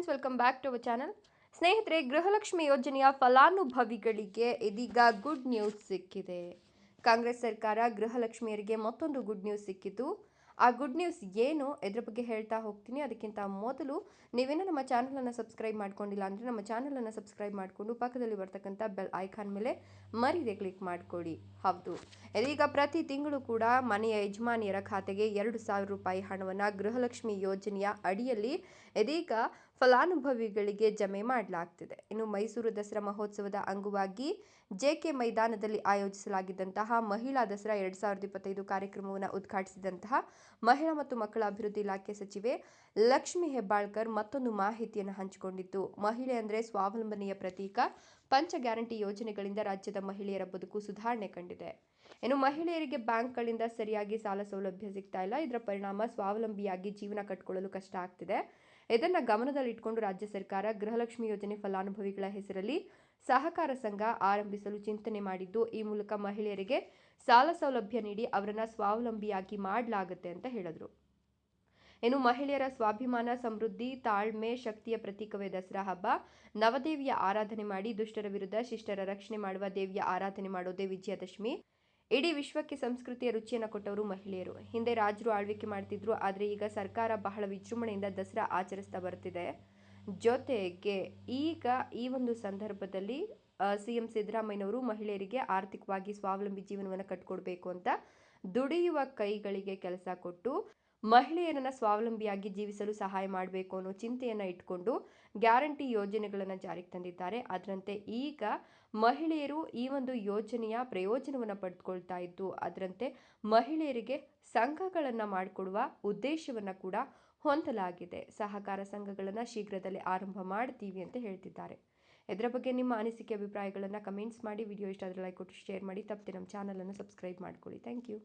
Friends welcome back to our channel ಸ್ನೇಹಿತರೆ, ಗೃಹಲಕ್ಷ್ಮಿ ಯೋಜನೆಯ ಫಲಾನುಭವಿಗಳಿಗೆ ಇದೀಗ ಗುಡ್ ನ್ಯೂಸ್ ಸಿಕ್ಕಿದೆ. ಕಾಂಗ್ರೆಸ್ ಸರ್ಕಾರ ಗೃಹಲಕ್ಷ್ಮಿಯರಿಗೆ ಮತ್ತೊಂದು ಗುಡ್ ನ್ಯೂಸ್ ಸಿಕ್ಕಿತು. ಆ ಗುಡ್ ನ್ಯೂಸ್ ಏನು? ಇದ್ರ ಬಗ್ಗೆ ಹೇಳ್ತಾ ಹೋಗ್ತೀನಿ. ಅದಕ್ಕಿಂತ ಮೊದಲು ನೀವೇನೋ ನಮ್ಮ ಚಾನಲನ್ನು ಸಬ್ಸ್ಕ್ರೈಬ್ ಮಾಡ್ಕೊಂಡಿಲ್ಲ ಅಂದರೆ ನಮ್ಮ ಚಾನಲನ್ನು ಸಬ್ಸ್ಕ್ರೈಬ್ ಮಾಡಿಕೊಂಡು ಪಕ್ಕದಲ್ಲಿ ಬರ್ತಕ್ಕಂಥ ಬೆಲ್ ಐಕಾನ್ ಮೇಲೆ ಮರಿದೆ ಕ್ಲಿಕ್ ಮಾಡಿಕೊಡಿ. ಹೌದು. ಇದೀಗ ಪ್ರತಿ ತಿಂಗಳು ಕೂಡ ಮನೆಯ ಯಜಮಾನಿಯರ ಖಾತೆಗೆ ಎರಡು ಸಾವಿರ ರೂಪಾಯಿ ಹಣವನ್ನು ಗೃಹಲಕ್ಷ್ಮಿ ಯೋಜನೆಯ ಅಡಿಯಲ್ಲಿ ಇದೀಗ ಫಲಾನುಭವಿಗಳಿಗೆ ಜಮೆ ಮಾಡಲಾಗ್ತಿದೆ. ಇನ್ನು ಮೈಸೂರು ದಸರಾ ಮಹೋತ್ಸವದ ಅಂಗವಾಗಿ ಜೆಕೆ ಮೈದಾನದಲ್ಲಿ ಆಯೋಜಿಸಲಾಗಿದ್ದಂತಹ ಮಹಿಳಾ ದಸರಾ ಎರಡ್ ಸಾವಿರದ ಇಪ್ಪತ್ತೈದು ಕಾರ್ಯಕ್ರಮವನ್ನು ಉದ್ಘಾಟಿಸಿದಂತಹ ಮಹಿಳಾ ಮತ್ತು ಮಕ್ಕಳ ಅಭಿವೃದ್ಧಿ ಇಲಾಖೆ ಸಚಿವೆ ಲಕ್ಷ್ಮಿ ಹೆಬ್ಬಾಳ್ಕರ್ ಮತ್ತೊಂದು ಮಾಹಿತಿಯನ್ನು ಹಂಚಿಕೊಂಡಿದ್ದು, ಮಹಿಳೆ ಅಂದರೆ ಸ್ವಾವಲಂಬನೆಯ ಪ್ರತೀಕ. ಪಂಚ ಗ್ಯಾರಂಟಿ ಯೋಜನೆಗಳಿಂದ ರಾಜ್ಯದ ಮಹಿಳೆಯರ ಬದುಕು ಸುಧಾರಣೆ ಕಂಡಿದೆ. ಇನ್ನು ಮಹಿಳೆಯರಿಗೆ ಬ್ಯಾಂಕ್ಗಳಿಂದ ಸರಿಯಾಗಿ ಸಾಲ ಸೌಲಭ್ಯ ಸಿಗ್ತಾ ಇಲ್ಲ. ಇದರ ಪರಿಣಾಮ ಸ್ವಾವಲಂಬಿಯಾಗಿ ಜೀವನ ಕಟ್ಕೊಳ್ಳಲು ಕಷ್ಟ ಆಗ್ತಿದೆ. ಇದನ್ನ ಗಮನದಲ್ಲಿಟ್ಟುಕೊಂಡು ರಾಜ್ಯ ಸರ್ಕಾರ ಗೃಹಲಕ್ಷ್ಮಿ ಯೋಜನೆ ಫಲಾನುಭವಿಗಳ ಹೆಸರಲ್ಲಿ ಸಹಕಾರ ಸಂಘ ಆರಂಭಿಸಲು ಚಿಂತನೆ ಮಾಡಿದ್ದು, ಈ ಮೂಲಕ ಮಹಿಳೆಯರಿಗೆ ಸಾಲ ಸೌಲಭ್ಯ ನೀಡಿ ಅವರನ್ನ ಸ್ವಾವಲಂಬಿಯಾಗಿ ಮಾಡಲಾಗುತ್ತೆ ಅಂತ ಹೇಳಿದ್ರು. ಇನ್ನು ಮಹಿಳೆಯರ ಸ್ವಾಭಿಮಾನ, ಸಮೃದ್ಧಿ, ತಾಳ್ಮೆ, ಶಕ್ತಿಯ ಪ್ರತೀಕವೇ ದಸರಾ ಹಬ್ಬ. ನವದೇವಿಯ ಆರಾಧನೆ ಮಾಡಿ ದುಷ್ಟರ ವಿರುದ್ಧ ಶಿಷ್ಟರ ರಕ್ಷಣೆ ಮಾಡುವ ದೇವಿಯ ಆರಾಧನೆ ಮಾಡೋದೇ ವಿಜಯದಶಮಿ. ಇಡೀ ವಿಶ್ವಕ್ಕೆ ಸಂಸ್ಕೃತಿಯ ರುಚಿಯನ್ನು ಕೊಟ್ಟವರು ಮಹಿಳೆಯರು. ಹಿಂದೆ ರಾಜರು ಆಳ್ವಿಕೆ ಮಾಡ್ತಿದ್ರು, ಆದರೆ ಈಗ ಸರ್ಕಾರ ಬಹಳ ವಿಜೃಂಭಣೆಯಿಂದ ದಸರಾ ಆಚರಿಸ್ತಾ ಬರ್ತಿದೆ. ಜೊತೆಗೆ ಈಗ ಈ ಒಂದು ಸಂದರ್ಭದಲ್ಲಿ ಸಿ ಎಂ ಸಿದ್ದರಾಮಯ್ಯನವರು ಮಹಿಳೆಯರಿಗೆ ಆರ್ಥಿಕವಾಗಿ ಸ್ವಾವಲಂಬಿ ಜೀವನವನ್ನು ಕಟ್ಕೊಡ್ಬೇಕು ಅಂತ ದುಡಿಯುವ ಕೈಗಳಿಗೆ ಕೆಲಸ ಕೊಟ್ಟು ಮಹಿಳೆಯರನ್ನ ಸ್ವಾವಲಂಬಿಯಾಗಿ ಜೀವಿಸಲು ಸಹಾಯ ಮಾಡಬೇಕು ಅನ್ನೋ ಚಿಂತೆಯನ್ನು ಇಟ್ಕೊಂಡು ಗ್ಯಾರಂಟಿ ಯೋಜನೆಗಳನ್ನು ಜಾರಿಗೆ ತಂದಿದ್ದಾರೆ. ಅದರಂತೆ ಈಗ ಮಹಿಳೆಯರು ಈ ಒಂದು ಯೋಜನೆಯ ಪ್ರಯೋಜನವನ್ನು ಪಡೆದುಕೊಳ್ತಾ ಇದ್ದು, ಅದರಂತೆ ಮಹಿಳೆಯರಿಗೆ ಸಂಘಗಳನ್ನು ಮಾಡಿಕೊಡುವ ಉದ್ದೇಶವನ್ನು ಕೂಡ ಹೊಂದಲಾಗಿದೆ. ಸಹಕಾರ ಸಂಘಗಳನ್ನು ಶೀಘ್ರದಲ್ಲೇ ಆರಂಭ ಮಾಡ್ತೀವಿ ಅಂತ ಹೇಳ್ತಿದ್ದಾರೆ. ಇದರ ಬಗ್ಗೆ ನಿಮ್ಮ ಅನಿಸಿಕೆ, ಅಭಿಪ್ರಾಯಗಳನ್ನು ಕಮೆಂಟ್ಸ್ ಮಾಡಿ. ವಿಡಿಯೋ ಇಷ್ಟ ಆದರೆ ಲೈಕ್ ಕೊಟ್ಟು ಶೇರ್ ಮಾಡಿ. ತಪ್ಪದೆ ನಮ್ಮ ಚಾನಲನ್ನು ಸಬ್ಸ್ಕ್ರೈಬ್ ಮಾಡ್ಕೊಳ್ಳಿ. Thank you